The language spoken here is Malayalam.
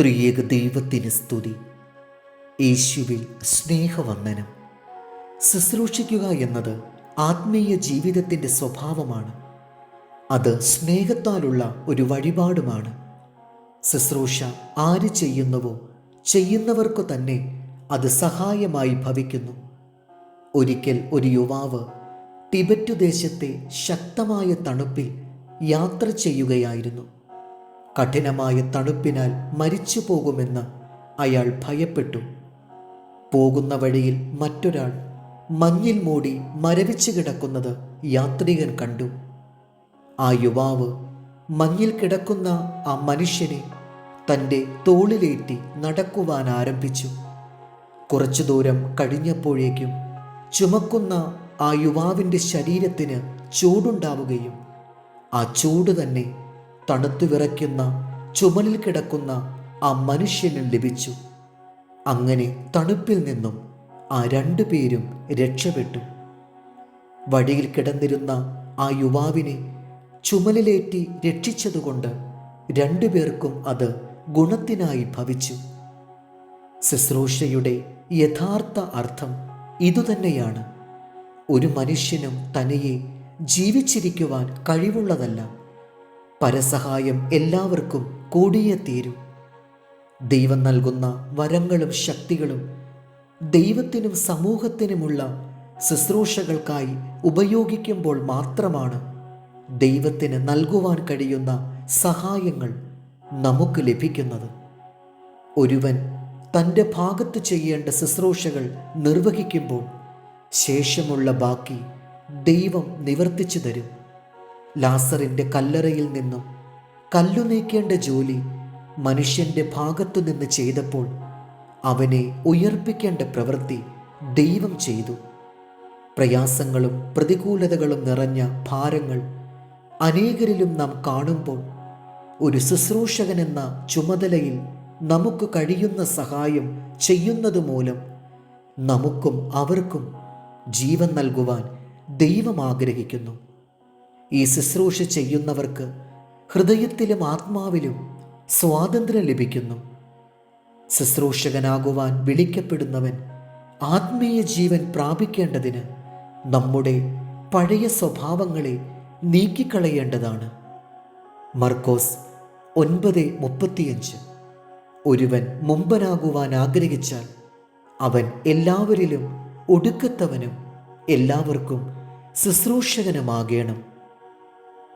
ത്രിയേക ദൈവത്തിന് സ്തുതി. യേശുവിൽ സ്നേഹവന്ദനം. ശുശ്രൂഷിക്കുക എന്നത് ആത്മീയ ജീവിതത്തിന്റെ സ്വഭാവമാണ്. അത് സ്നേഹത്താലുള്ള ഒരു വഴിപാടുമാണ്. ശുശ്രൂഷ ആര് ചെയ്യുന്നുവോ ചെയ്യുന്നവർക്കു തന്നെ അത് സഹായമായി ഭവിക്കുന്നു. ഒരിക്കൽ ഒരു യുവാവ് ടിബറ്റ് ദേശത്തെ ശക്തമായ തണുപ്പിൽ യാത്ര ചെയ്യുകയായിരുന്നു. കഠിനമായ തണുപ്പിനാൽ മരിച്ചു പോകുമെന്ന് അയാൾ ഭയപ്പെട്ടു. പോകുന്ന വഴിയിൽ മറ്റൊരാൾ മഞ്ഞിൽ മൂടി മരവിച്ചു കിടക്കുന്നത് യാത്രികൻ കണ്ടു. ആ യുവാവ് മഞ്ഞിൽ കിടക്കുന്ന ആ മനുഷ്യനെ തന്റെ തോളിലേറ്റി നടക്കുവാൻ ആരംഭിച്ചു. കുറച്ചു ദൂരം കഴിഞ്ഞപ്പോഴേക്കും ചുമക്കുന്ന ആ യുവാവിന്റെ ശരീരത്തിന് ചൂടുണ്ടാവുകയും ആ ചൂട് തന്നെ തണുത്തു വിറയ്ക്കുന്ന ചുമലിൽ കിടക്കുന്ന ആ മനുഷ്യന് ലഭിച്ചു. അങ്ങനെ തണുപ്പിൽ നിന്നും ആ രണ്ടു പേരും രക്ഷപ്പെട്ടു. വടിയിൽ കിടന്നിരുന്ന ആ യുവാവിനെ ചുമലിലേറ്റി രക്ഷിച്ചതുകൊണ്ട് രണ്ടുപേർക്കും അത് ഗുണത്തിനായി ഭവിച്ചു. ശുശ്രൂഷയുടെ യഥാർത്ഥ അർത്ഥം ഇതുതന്നെയാണ്. ഒരു മനുഷ്യനും തനിയെ ജീവിച്ചിരിക്കുവാൻ കഴിവുള്ളതല്ല. പരസഹായം എല്ലാവർക്കും കൂടിയേ തീരൂ. ദൈവം നൽകുന്ന വരങ്ങളും ശക്തികളും ദൈവത്തിനും സമൂഹത്തിനുമുള്ള ശുശ്രൂഷകൾക്കായി ഉപയോഗിക്കുമ്പോൾ മാത്രമാണ് ദൈവത്തിന് നൽകുവാൻ കഴിയുന്ന സഹായങ്ങൾ നമുക്ക് ലഭിക്കുന്നത്. ഒരുവൻ തന്റെ ഭാഗത്ത് ചെയ്യേണ്ട ശുശ്രൂഷകൾ നിർവഹിക്കുമ്പോൾ ശേഷമുള്ള ബാക്കി ദൈവം നിവർത്തിച്ചു തരും. ലാസറിന്റെ കല്ലറയിൽ നിന്നും കല്ലു നീക്കേണ്ട ജോലി മനുഷ്യന്റെ ഭാഗത്തു നിന്ന് ചെയ്തപ്പോൾ അവനെ ഉയർപ്പിക്കേണ്ട പ്രവൃത്തി ദൈവം ചെയ്തു. പ്രയാസങ്ങളും പ്രതികൂലതകളും നിറഞ്ഞ ഭാരങ്ങൾ അനേകരിലും നാം കാണുമ്പോൾ ഒരു ശുശ്രൂഷകൻ എന്ന ചുമതലയിൽ നമുക്ക് കഴിയുന്ന സഹായം ചെയ്യുന്നത് മൂലം നമുക്കും അവർക്കും ജീവൻ നൽകുവാൻ ദൈവം ആഗ്രഹിക്കുന്നു. ഈ ശുശ്രൂഷ ചെയ്യുന്നവർക്ക് ഹൃദയത്തിലും ആത്മാവിലും സ്വാതന്ത്ര്യം ലഭിക്കുന്നു. ശുശ്രൂഷകനാകുവാൻ വിളിക്കപ്പെടുന്നവൻ ആത്മീയ ജീവൻ പ്രാപിക്കേണ്ടതിന് നമ്മുടെ പഴയ സ്വഭാവങ്ങളെ നീക്കിക്കളയേണ്ടതാണ്. മർക്കോസ് ഒൻപത് മുപ്പത്തിയഞ്ച്. ഒരുവൻ മുമ്പനാകുവാൻ ആഗ്രഹിച്ചാൽ അവൻ എല്ലാവരിലും ഒടുക്കത്തവനും എല്ലാവർക്കും ശുശ്രൂഷകനുമാകേണം.